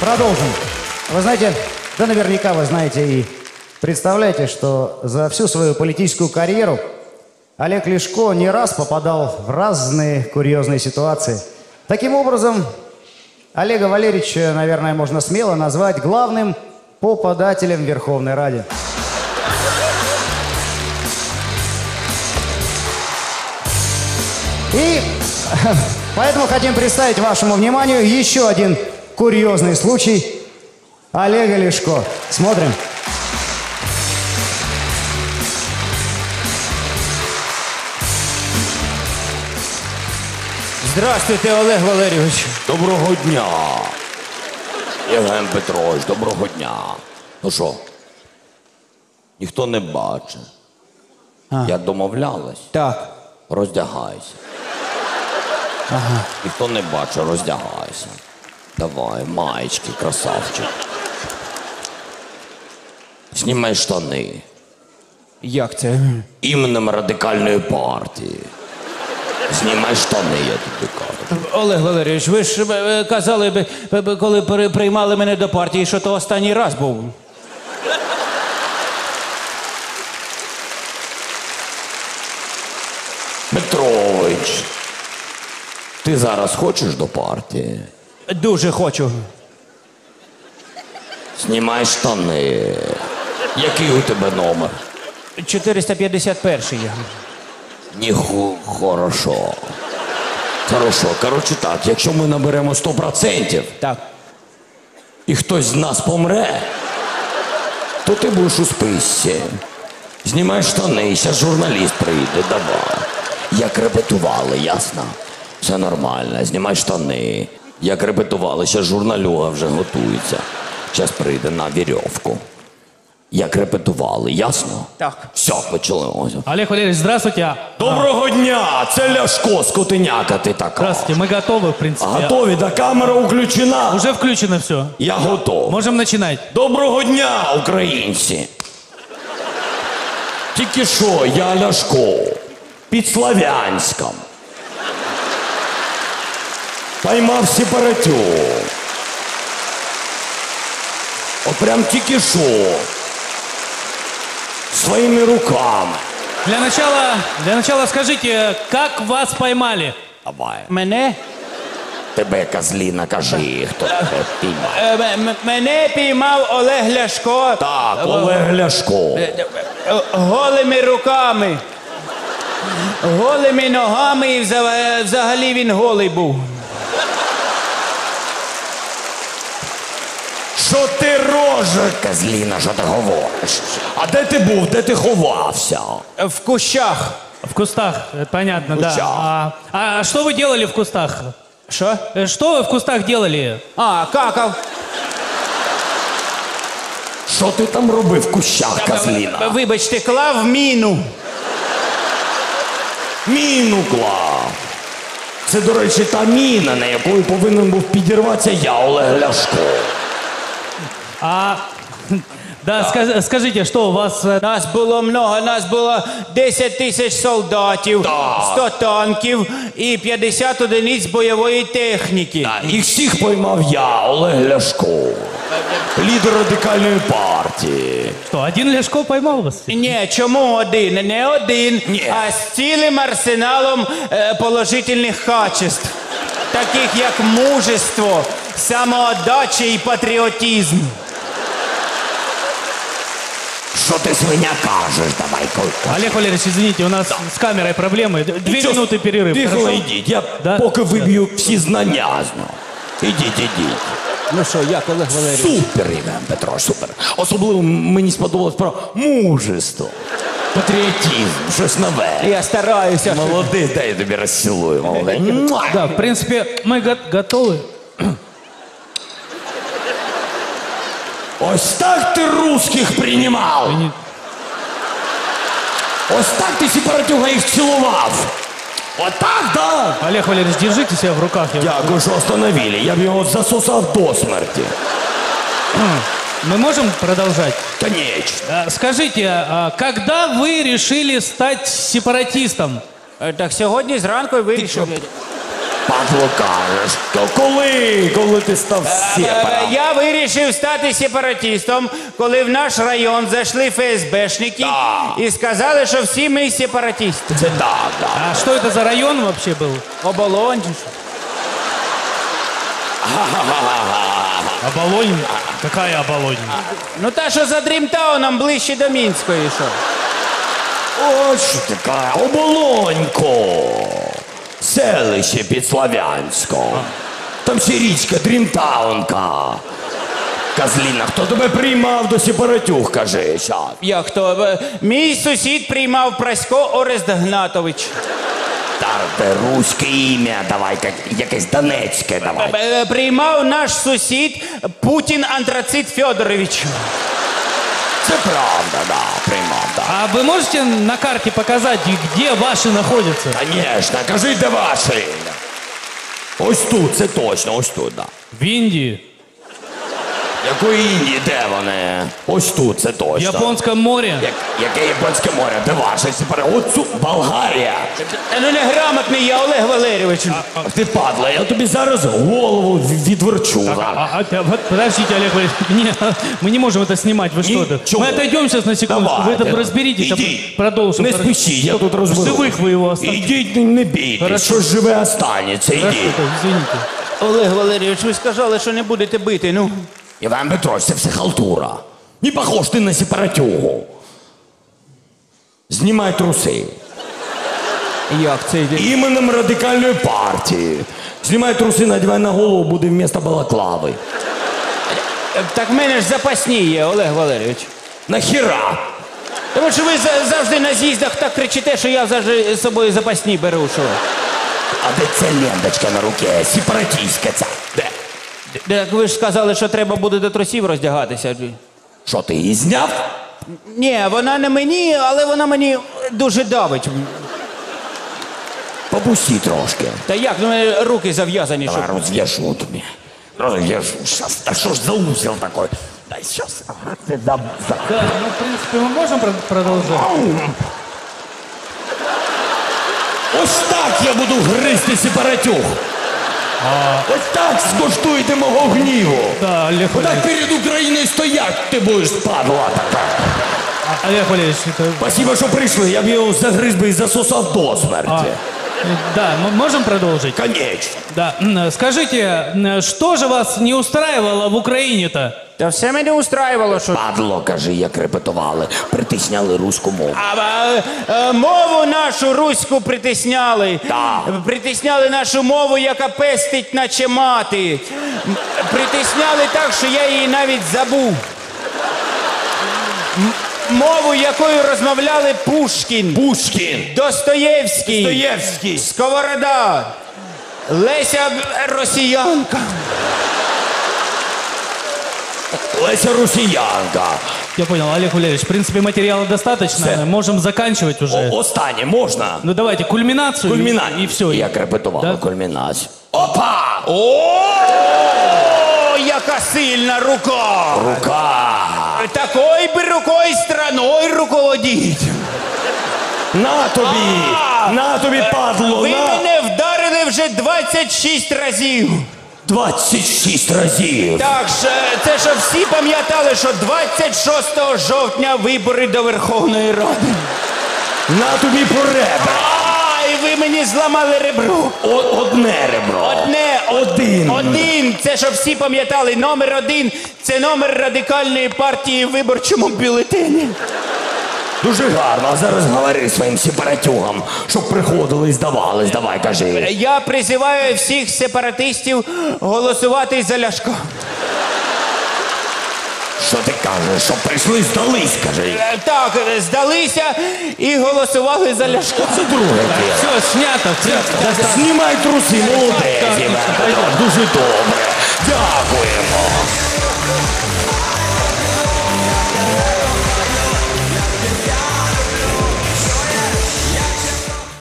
Продолжим. Вы знаете, да наверняка вы знаете и представляете, что за всю свою политическую карьеру Олег Лешко не раз попадал в разные курьезные ситуации. Таким образом, Олега Валерьевича, наверное, можно смело назвать главным попадателем Верховной Раде. И поэтому хотим представить вашему вниманию еще один курьезный случай Олега Лешко. Смотрим. Здравствуйте, Олег Валерійович. Доброго дня. Євген Петрович, доброго дня. Ну що? Ніхто не бачить. Як домовлялись, Так. роздягайся. Ага. Ніхто не бачить, роздягайся. Давай, маєчки, красавчик. Знімай штани. Як це? Іменем радикальної партії. Знімай штани, я тобі кажу. Олег Валерійович, ви ж е, казали, б, б- б- коли при- приймали мене до партії, що то останній раз був. Петрович, ти зараз хочеш до партії? Дуже хочу. Знімай штани. Який у тебе номер? 451 я. Ніху, хорошо. Хорошо. Коротше так, якщо ми наберемо 100% Так. і хтось з нас помре, то ти будеш у списці. Знімай штани, зараз журналіст прийде, давай. Як репетували, ясно? Все нормально, знімай штани. Як репетували, зараз журналюга вже готується. Зараз прийде на вірьовку. Як репетували, ясно? Так. Все, почали. Ось. Олег Валерьевич, здравствуйте. Доброго дня! Це Ляшко, скотиняка ти така. Здравствуйте, мы готовы, в принципе. Готові, да камера включена. Уже включено все. Я готов. Можем начинать. Доброго дня, українці! Тільки що я Ляшко під Слов'янськом. Поймав сепаратю. От прям тільки що. Своїми руками. Для начала, для начала скажите, как вас поймали? Давай. Мене? Тебе, козліна, кажи, хто тебе піймав. Е, м- м- Мене піймав Олег Ляшко. Так, Олег Ляшко. Е, Голими руками. Голими ногами і вза- взагалі він голий був. Що ти рожа, козліна, що ти говориш? А де ти був? Де ти ховався? В кущах. В кустах, это понятно, да. кустах. А, а что вы делали в кустах? Що? Э, Что вы в кустах делали? А, какав. Що ти там робив в кущах, козліна? Вибачте, клав міну. Міну клав. Це, до речі, та міна, на якою повинен був підірватися я, Олег Ляшко. А, да, сказ- скажите, что у вас... э, Нас було много, нас було 10 тисяч солдатів, Так. 100 танків і 50 одиниць бойової техніки. Їх всіх поймав я, Олег Ляшко. Лідер радикальної партії. Что, один Лешко поймал вас? Ні, чому один? Не один, Ні. а з цілим арсеналом е, положительних качеств, таких як мужество, самоотдача і патріотизм. Що ти свиня кажеш? Давай, Колька. Олег Валерьевич, извините, у нас с камерой проблемы. Д- Две Нічого, минуты перерыв. Тихо, хорошо? йдіть, я Да? поки виб'ю всі знання з нього. Ідіть, ідіть. Ну що, як Олег Валерійович? Супер, Євген Петрович, супер. Особливо мені сподобалось про мужество, патріотизм, щось нове. Я стараюся. Молодий, дай я тобі розцілую, молодий. Муа! Да, в принципе, мы го- готовы. Ось так ти русських приймав. Ні. Ось так ти сепаратюга їх цілував. Отак, да? Олег Валерьевич, держите себя в руках. я- Дякую, що остановили. Я б його засосав до смерті. Мы можем продолжать? Конечно. А, Скажите, а когда вы решили стать сепаратистом? Е, Так сьогодні зранку й вирішив. Падло кажеш, то коли, коли ти став Е, сепаром? Я вирішив стати сепаратистом, коли в наш район зайшли ФСБшники Да. і сказали, що всі ми сепаратисти. Це так, так. А что это за район вообще был? Оболонь. Оболонь? Какая Оболонь? Ну та, що за Дрімтауном ближче до Мінської, що. От що така, оболонько. Селище під Славянськом. Там ще річка Дрімтаунка. Козліна, хто тебе приймав до сепаратюх, кажи, щас. Як то? Е, Мій сусід приймав Прасько Орест Гнатович. Тарте руське ім'я, давай, як- якесь донецьке, давай. Е, Приймав наш сусід Путін Антрацит Федорович. Це правда, да, приймав, да. А вы можете на карте показать, где ваши находятся? Конечно, кажи, де ваші. Ось тут, це точно, ось тут, да. В Индии, Якої Індії, де вони? Ось тут, це в точно. Японском море. Як, яке японське море? Де ваше? Сепара- От цю Болгарія. Та ну неграмотний я, Олег Валерійович. Ах ти падла, я тобі зараз голову в- відверчу. зараз. А, а, а, вот подождите, Олег Валерьевич, не, мы не можем это снимать, вы что это? Ничего. Мы отойдем сейчас на секунду, вы Давайте. это разберитесь, а Ідіть. продолжим. Не спішіть, я тут розберу. Живых вы его оставьте. Ідіть, не- не бійтесь, Хорошо. що живе останеться, Хорошо, ідіть. то, извините. Олег Валерійович, ви сказали, що не будете бити. Ну, Іван Петрович, це все халтура. Не похож ти на сепаратюгу. Знімай труси. як це йде? Іменем радикальної партії. Знімай труси, надівай на голову, буде вмісто балаклави. Так в мене ж запасні є, Олег Валерійович. Нахіра? Тому що ви за- завжди на з'їздах так кричите, що я завжди з собою запасні беру. Що? А де ця ленточка на руці? Сепаратістська ця. Де? Так ви ж сказали, що треба буде до трусів роздягатися. Що ти її зняв? Ні, вона не мені, але вона мені дуже давить. Попусти трошки. Та як, ну, в мене руки зав'язані, Давай щоб. розв'яжу тобі. Розв'яжу. Щас, та що ж за узел такой? Дай щас. Ага, Ти дам. за- Да, ну, в принципе, мы можем про- продолжать? Ось так я буду гризти сепаратюх. Ось так скуштуйте мого гніву. Да, Олег Отак Валерьевич. перед Україною стоять, ти будеш падла така. А, Олег Валерьевич, это... Спасибо, що прийшли. Я б його загриз би і засосав до а, смерті. э, да, мы можем продолжить? Конечно. Да. М, Скажите, м, что же вас не устраивало в Украине-то? Та все мене устраювало, що. Падло, кажи, як репетували. Притисняли руську мову. А, а, е, мову нашу руську притисняли. Так. Притисняли нашу мову, яка пестить, наче мати. Притисняли так, що я її навіть забув. М- Мову, якою розмовляли Пушкін, Пушкін. Достоєвський, Достоєвський. Сковорода, Леся Б- Росіянка. Леся Росіянка. Я понял, Олег Валерьевич, в принципе, материала достаточно. Всё. Можем заканчивать уже. О- Останнє можна? Ну давайте кульминацию. Кульмінація. И все. Як репетували Да? кульмінацію. Опа! О! О, яка сильна рука! Рука! Такой би рукою страною руководіть. На тобі! На тобі, падло! Ви на! мене вдарили вже 26 разів. 26 разів! Так, що, це щоб всі пам'ятали, що 26 жовтня вибори до Верховної Ради. На тобі по ребра! А, і ви мені зламали ребро. О- одне ребро! Одне, Один! Один. Це щоб всі пам'ятали. Номер один це номер радикальної партії в виборчому бюлетені. Дуже гарно, а зараз говори своїм сепаратюгам, щоб приходили і здавались. Давай, кажи. Я призиваю всіх сепаратистів голосувати за Ляшка. Що ти кажеш? Щоб прийшли, здались, кажи. Е, Так, е, здалися і голосували за Ляшка. Це друге діло. Все, снято. Знімай труси, молодець. Іван Петрович, Дуже добре.